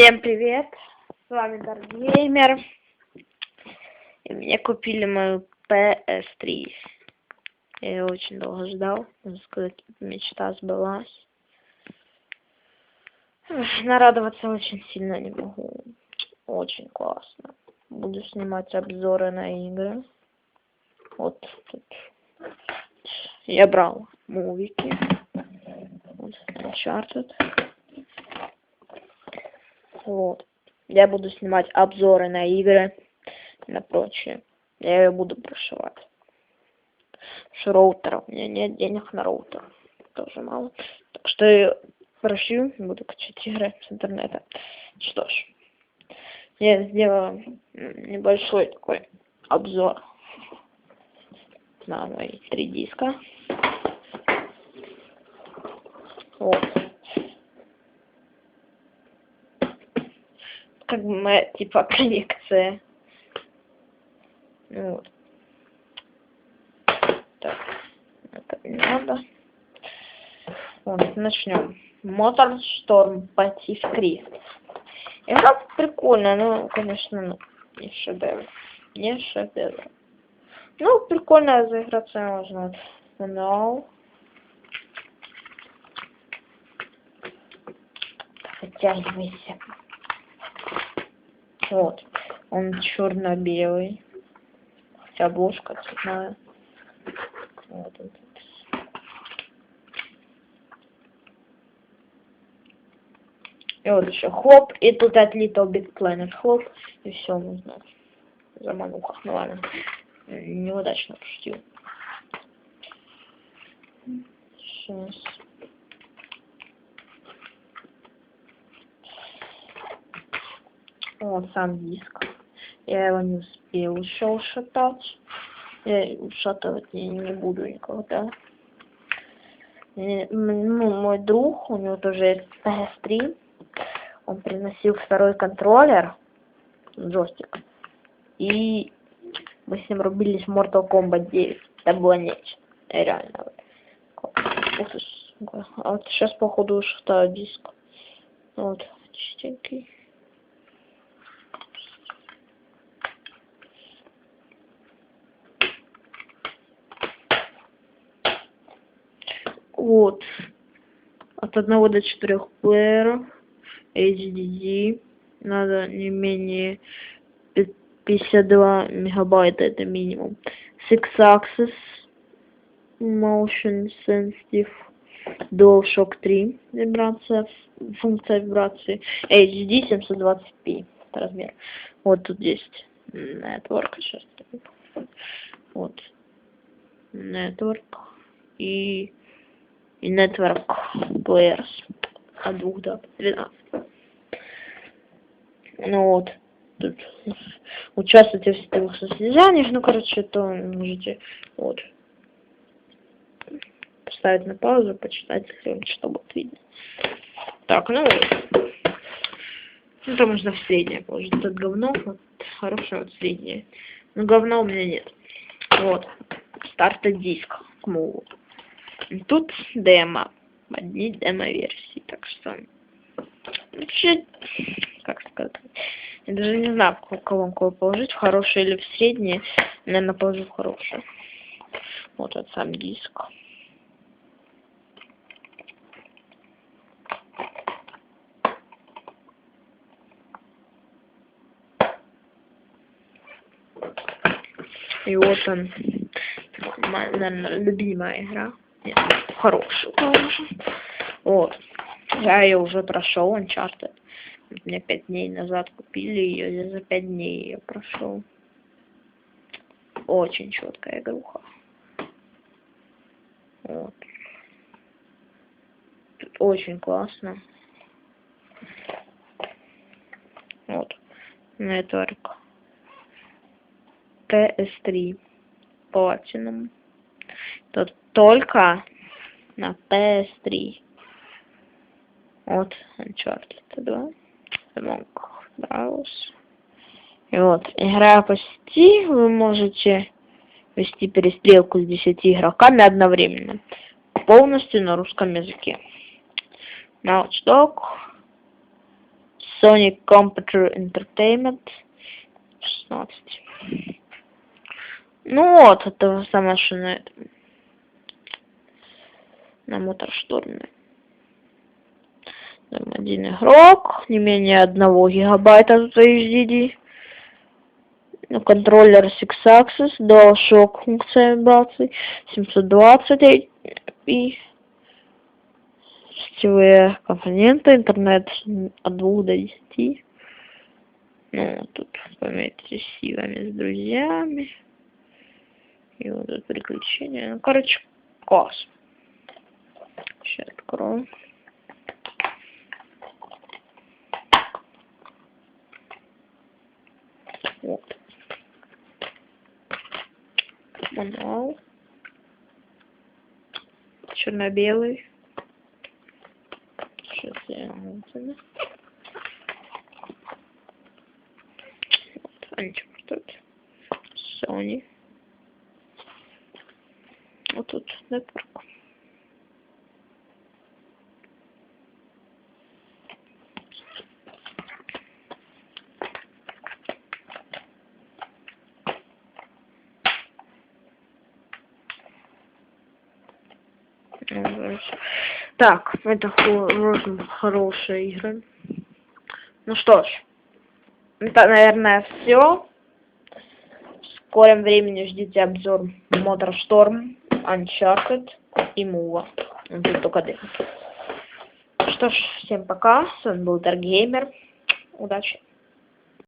Всем привет! С вами Даргеймер. И мне купили мою PS3. Я ее очень долго ждал. Можно сказать, мечта сбылась. Нарадоваться очень сильно не могу. Очень классно. Буду снимать обзоры на игры. Вот тут. Я брал мувики. Вот, Uncharted. Вот. Я буду снимать обзоры на игры, на прочее. Я ее буду прошивать. Что роутера. У меня нет денег на роутер. Тоже мало. Так что я прошью, буду качать игры с интернета. Что ж. Я сделаю небольшой такой обзор на мои три диска. Вот. Как бы моя типа коллекция. Вот. Так, это не надо. Вот, начнем. Мотор Шторм Патив Крист. Игра прикольная, но, конечно, ну, не шедевр. Не шедевр. Ну, прикольно заиграться можно. Но... Затягивайся. Вот. Он черно-белый. Обложка цветная. Вот он. И вот еще хлоп. И тут от Little Big Planet хлоп. И все, можно замануха. Ну ладно. Неудачно пошутил. Сейчас. Вот сам диск. Я его не успел еще ушатать. Я ушатывать не, не буду никогда. Ну, мой друг, у него тоже есть PS3. Он приносил второй контроллер, джойстик. И мы с ним рубились в Mortal Kombat 9. Это было нечто. Реально. А вот сейчас, походу, шатаю диск. Вот, чистенький. Вот. От 1 до 4 плееров. HDD. Надо не менее 52 мегабайта, это минимум. Six Axis. Motion Sensitive. DualShock 3 вибрация, функция вибрации. HD 720p размер. Вот тут есть Network. Сейчас. Вот. Network. И и Network Players от 2 до 13. Ну вот, тут участвуйте в сетевых состязаниях, ну короче, то можете вот поставить на паузу, почитать, если вам что будет видно. Так, ну ну, там можно в среднее положить. Это говно, вот, хорошее вот среднее. Но говна у меня нет. Вот. Старта диск к мову. Тут демо. Одни демо-версии. Так что... Вообще, как сказать... Я даже не знаю, в какую колонку положить, в хорошую или в среднее. Наверное, положу в хорошую. Вот этот сам диск. И вот он, моя, наверное, любимая игра. Нет, хорошую тоже. Вот. Я ее уже прошел, Uncharted. Мне пять дней назад купили ее, я за пять дней ее прошел. Очень четкая игруха. Вот. Тут очень классно. Вот. Network. PS3. Platinum. Только на PS3. Вот Uncharted 2. Among Us. И вот, играя по сети, вы можете вести перестрелку с 10 игроками одновременно. Полностью на русском языке. Notch Dog. Sony Computer Entertainment 16. Ну вот, это самое что на этом. На моторшторме. Там один игрок, не менее одного гигабайта тут HDD. Ну, контроллер Six Axis, DualShock функция вибраций, 720 и сетевые компоненты, интернет от 2 до 10. Ну, тут пометьте силами с друзьями. И вот тут приключения. Ну, короче, класс. Открою. Вот. Мануал. Черно-белый. Сейчас я. Вот, антипортат. Sony. Вот тут network. Ну, короче. Так, это хо- хорошие игры. Ну что ж, это, наверное, все. В скором времени ждите обзор Storm, Uncharted и Мува. Тут только демки. Что ж, всем пока. С вами был Даргеймер. Удачи.